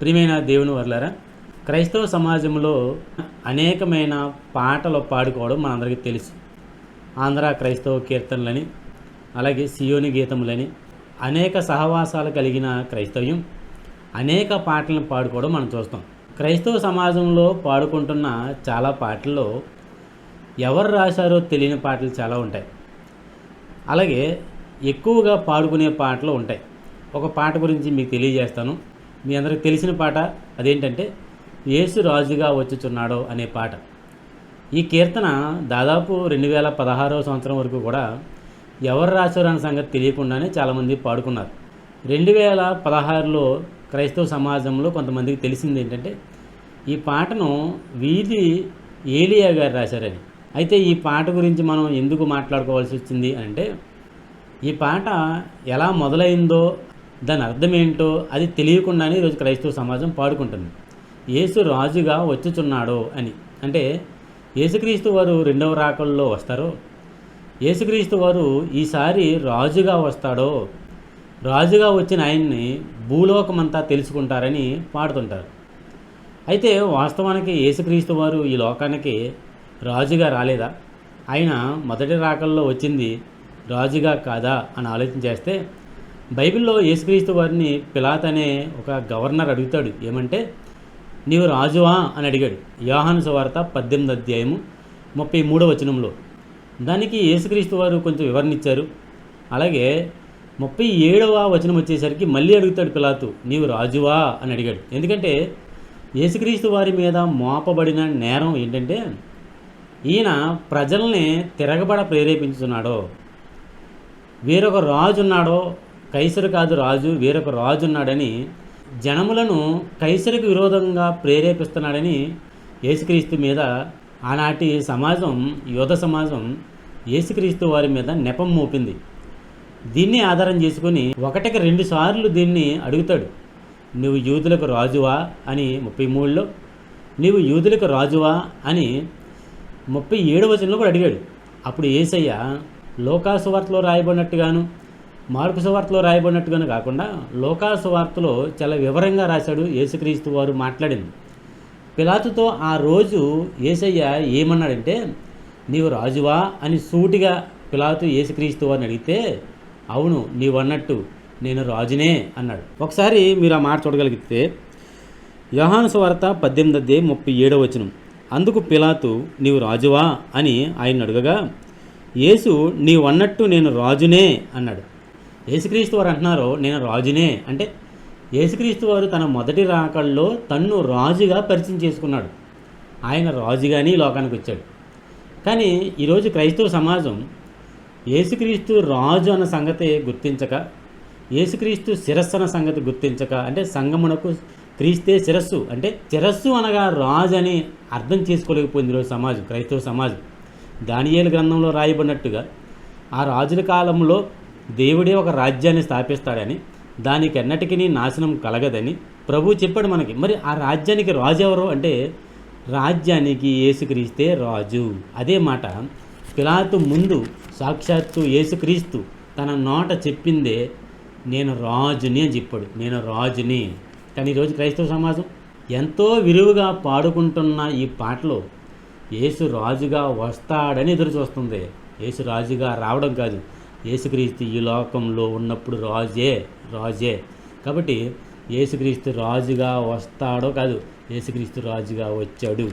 ప్రియమైన దేవుని వర్లారా క్రైస్తవ సమాజంలో అనేకమైన పాటలు పాడుకోవడం మనందరికీ తెలుసు. ఆంధ్ర క్రైస్తవ కీర్తనలని అలాగే సియోని గీతములని అనేక సహవాసాలు కలిగిన క్రైస్తవ్యం అనేక పాటలను పాడుకోవడం మనం చూస్తాం. క్రైస్తవ సమాజంలో పాడుకుంటున్న చాలా పాటల్లో ఎవరు రాశారో తెలియని పాటలు చాలా ఉంటాయి. అలాగే ఎక్కువగా పాడుకునే పాటలు ఉంటాయి. ఒక పాట గురించి మీకు తెలియజేస్తాను. మీ అందరికి తెలిసిన పాట అదేంటంటే యేసు రాజుగా వచ్చుచున్నాడో అనే పాట. ఈ కీర్తన దాదాపు రెండు వేల పదహారవ సంవత్సరం వరకు కూడా ఎవరు రాశారు అనే సంగతి తెలియకుండానే చాలామంది పాడుకున్నారు. రెండు వేల పదహారులో క్రైస్తవ సమాజంలో కొంతమందికి తెలిసింది ఏంటంటే ఈ పాటను వీధి ఏలియా గారు రాశారని. అయితే ఈ పాట గురించి మనం ఎందుకు మాట్లాడుకోవాల్సి వచ్చింది అంటే ఈ పాట ఎలా మొదలైందో దాని అర్థం ఏంటో అది తెలియకుండానే ఈరోజు క్రైస్తవ సమాజం పాడుకుంటుంది. యేసు రాజుగా వచ్చుచున్నాడో అని. అంటే యేసుక్రీస్తు వారు రెండవ రాకల్లో వస్తారో? యేసుక్రీస్తు వారు ఈసారి రాజుగా వస్తాడో? రాజుగా వచ్చిన ఆయన్ని భూలోకమంతా తెలుసుకుంటారని పాడుతుంటారు. అయితే వాస్తవానికి యేసుక్రీస్తు వారు ఈ లోకానికి రాజుగా రాలేదా? ఆయన మొదటి రాకల్లో వచ్చింది రాజుగా కాదా అని ఆలోచన చేస్తే బైబిల్లో యేసుక్రీస్తు వారిని పిలాత్ అనే ఒక గవర్నర్ అడుగుతాడు. ఏమంటే నీవు రాజువా? అని అడిగాడు. యోహాను సువార్త పద్దెనిమిది అధ్యాయము ముప్పై మూడో వచనంలో. దానికి యేసుక్రీస్తు వారు కొంచెం వివరణ ఇచ్చారు. అలాగే ముప్పై ఏడవ వచనం వచ్చేసరికి మళ్ళీ అడుగుతాడు పిలాతు నీవు రాజువా? అని అడిగాడు. ఎందుకంటే యేసుక్రీస్తు వారి మీద మోపబడిన నేరం ఏంటంటే ఈయన ప్రజల్ని తిరగబడ ప్రేరేపించుతున్నాడో వేరొక రాజు ఉన్నాడో కైసరు కాదు రాజు వేరొక రాజు ఉన్నాడని జనములను కైసరికి విరోధంగా ప్రేరేపిస్తున్నాడని యేసుక్రీస్తు మీద ఆనాటి సమాజం యోధ సమాజం యేసుక్రీస్తు వారి మీద నెపం మోపింది. దీన్ని ఆధారం చేసుకుని ఒకటికి రెండు సార్లు దీన్ని అడుగుతాడు. నువ్వు యూదులకు రాజువా? అని ముప్పై మూడులో. నీవు యూదులకు రాజువా? అని ముప్పై ఏడు వచనంలో కూడా అడిగాడు. అప్పుడు ఏసయ్య లోకాసు వార్తలో రాయబడినట్టుగాను మార్పు సువార్తలో రాయబడినట్టుగానే కాకుండా లోకాసు వార్తలో చాలా వివరంగా రాశాడు యేసుక్రీస్తు వారు మాట్లాడింది. పిలాతుతో ఆ రోజు ఏసయ్య ఏమన్నాడంటే నీవు రాజువా? అని సూటిగా పిలాతు యేసుక్రీస్తు వారిని అడిగితే అవును నీవు అన్నట్టు నేను రాజునే అన్నాడు. ఒకసారి మీరు ఆ మాట చూడగలిగితే యోహాను సువార్త పద్దెనిమిది అధ్యాయం ముప్పై ఏడవ వచనం అందుకు పిలాతు నీవు రాజువా? అని ఆయన అడగగా యేసు నీవు అన్నట్టు నేను రాజునే అన్నాడు. యేసుక్రీస్తు వారు అంటున్నారు నేను రాజునే. అంటే యేసుక్రీస్తు వారు తన మొదటి రాకల్లో తన్ను రాజుగా పరిచయం చేసుకున్నాడు. ఆయన రాజుగానే ఈ లోకానికి వచ్చాడు. కానీ ఈరోజు క్రైస్తవ సమాజం యేసుక్రీస్తు రాజు అన్న సంగతి గుర్తించక యేసుక్రీస్తు శిరస్సు అన్న సంగతి గుర్తించక అంటే సంగమునకు క్రీస్తే శిరస్సు అంటే శిరస్సు అనగా రాజు అని అర్థం చేసుకోలేకపోయింది ఈరోజు సమాజం క్రైస్తవ సమాజం. దానియేలు గ్రంథంలో రాయబడినట్టుగా ఆ రాజుల కాలంలో దేవుడే ఒక రాజ్యాన్ని స్థాపిస్తాడని దానికి ఎన్నటికీ నాశనం కలగదని ప్రభు చెప్పాడు మనకి. మరి ఆ రాజ్యానికి రాజు ఎవరు అంటే రాజ్యానికి ఏసుక్రీస్తే రాజు. అదే మాట. పిలాతు ముందు సాక్షాత్తు ఏసుక్రీస్తు తన నోట చెప్పిందే నేను రాజుని అని చెప్పాడు. నేను రాజుని. కానీ ఈరోజు క్రైస్తవ సమాజం ఎంతో విరివిగా పాడుకుంటున్న ఈ పాటలో యేసు రాజుగా వస్తాడని ఎదురు చూస్తుంది. యేసు రాజుగా రావడం కాదు. యేసుక్రీస్తు ఈ లోకంలో ఉన్నప్పుడు రాజే రాజే. కాబట్టి యేసుక్రీస్తు రాజుగా వస్తాడో కాదు యేసుక్రీస్తు రాజుగా వచ్చాడు.